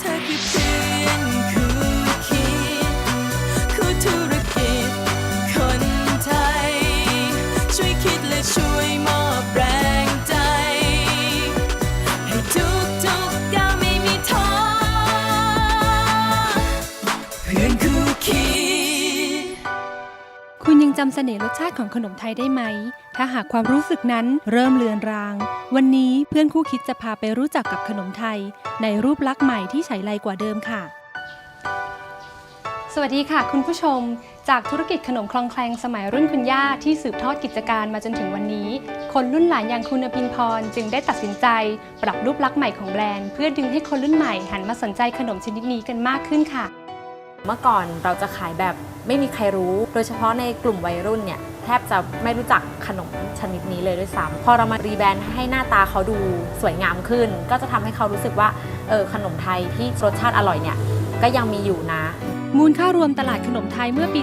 เธ จำเสน่ห์รสชาติของขนมไทยได้ไหม ถ้าหากความรู้สึกนั้นเริ่มเลือนราง วันนี้เพื่อนคู่คิดจะพาไปรู้จักกับขนมไทย ในรูปลักษณ์ใหม่ที่ใช้ไรกว่าเดิมค่ะ สวัสดีค่ะ คุณผู้ชม จากธุรกิจขนมคลองแคลงสมัยรุ่นคุณย่าที่สืบทอดกิจการมาจนถึงวันนี้ คนรุ่นหลานอย่างคุณอภินพรจึงได้ตัดสินใจ ปรับรูปลักษณ์ใหม่ของแบรนด์ เพื่อดึงให้คนรุ่นใหม่หันมาสนใจขนมชนิดนี้กันมากขึ้นค่ะ เมื่อก่อนเราจะขายแบบไม่มีใครรู้ โดยเฉพาะในกลุ่มวัยรุ่นเนี่ยแทบจะไม่รู้จักขนมชนิดนี้เลยด้วยซ้ำพอเรามารีแบรนด์ให้หน้าตาเขาดูสวยงามขึ้น ก็จะทำให้เขารู้สึกว่าเออขนมไทยที่รสชาติอร่อยเนี่ยก็ยังมีอยู่นะ มูลค่ารวมตลาดขนมไทยเมื่อปี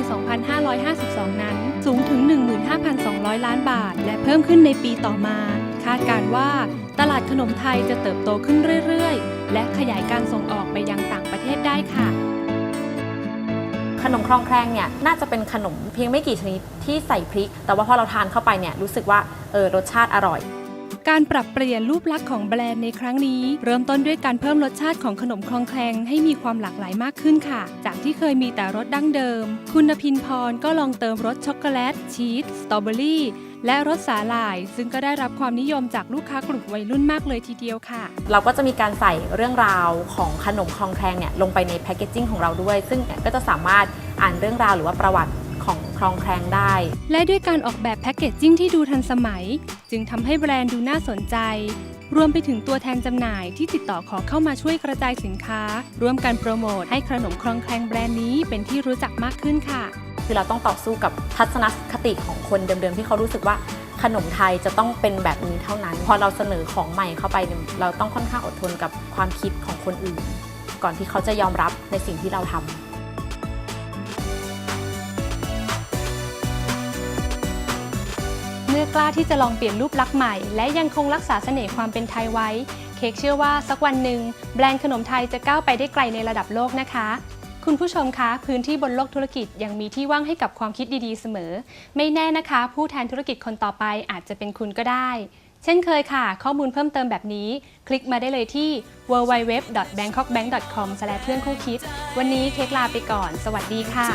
2552 นั้น สูงถึง 15,200 ล้านบาท และเพิ่มขึ้นในปีต่อมา คาดการว่าตลาดขนมไทยจะเติบโตขึ้นเรื่อย ๆ และขยายการส่งออกไปยังต่างประเทศได้ค่ะ ขนมครองแครงเนี่ยน่าจะเป็นขนมเพียงไม่กี่ชนิดที่ใส่พริก แต่ว่าพอเราทานเข้าไปเนี่ยรู้สึกว่าเออรสชาติอร่อยการปรับเปลี่ยนรูปลักษณ์ของแบรนด์ในครั้งนี้ เริ่มต้นด้วยการเพิ่มรสชาติของขนมคลองแคลงให้มีความหลากหลายมากขึ้นค่ะ จากที่เคยมีแต่รสดั้งเดิม คุณพินพรก็ลองเติมรสช็อกโกแลตชีสสตรอเบอรี่ และรสสาหร่าย ซึ่งก็ได้รับความนิยมจากลูกค้ากลุ่มวัยรุ่นมากเลยทีเดียวค่ะ เราก็จะมีการใส่เรื่องราวของขนมคลองแคลงเนี่ยลงไปในแพคเกจจิ้งของเราด้วย ซึ่งก็จะสามารถอ่านเรื่องราวหรือว่าประวัติของคลองแคลงได้ และด้วยการออกแบบแพคเกจจิ้งที่ดูทันสมัย จึงทำให้แบรนด์ดูน่าสนใจ รวมไปถึงตัวแทนจำหน่ายที่ติดต่อขอเข้ามาช่วยกระจายสินค้า ร่วมกันโปรโมทให้ขนมคลองแคลงแบรนด์นี้เป็นที่รู้จักมากขึ้นค่ะ คือเราต้องต่อสู้กับทัศนคติของคนเดิมๆที่เขารู้สึกว่าขนมไทยจะต้องเป็นแบบนี้เท่านั้น พอเราเสนอของใหม่เข้าไปเราต้องค่อนข้างอดทนกับความคิดของคนอื่น ก่อนที่เขาจะยอมรับในสิ่งที่เราทำเมื่อกล้าที่จะลองเปลี่ยนรูปลักษณ์ใหม่ และยังคงรักษาเสน่ห์ความเป็นไทยไว้ เค้กเชื่อว่าสักวันหนึ่งแบรนด์ขนมไทยจะก้าวไปได้ไกลในระดับโลกนะคะ คุณผู้ชมคะพื้นที่บนโลกธุรกิจยังมีที่ว่างให้กับความคิดดีๆเสมอ ไม่แน่นะคะ ผู้แทนธุรกิจคนต่อไปอาจจะเป็นคุณก็ได้ เช่นเคยค่ะ ข้อมูลเพิ่มเติมแบบนี้ คลิกมาได้เลยที่ www.bangkokbank.com เพื่อนคู่คิด วันนี้เค้กลาไปก่อน สวัสดีค่ะ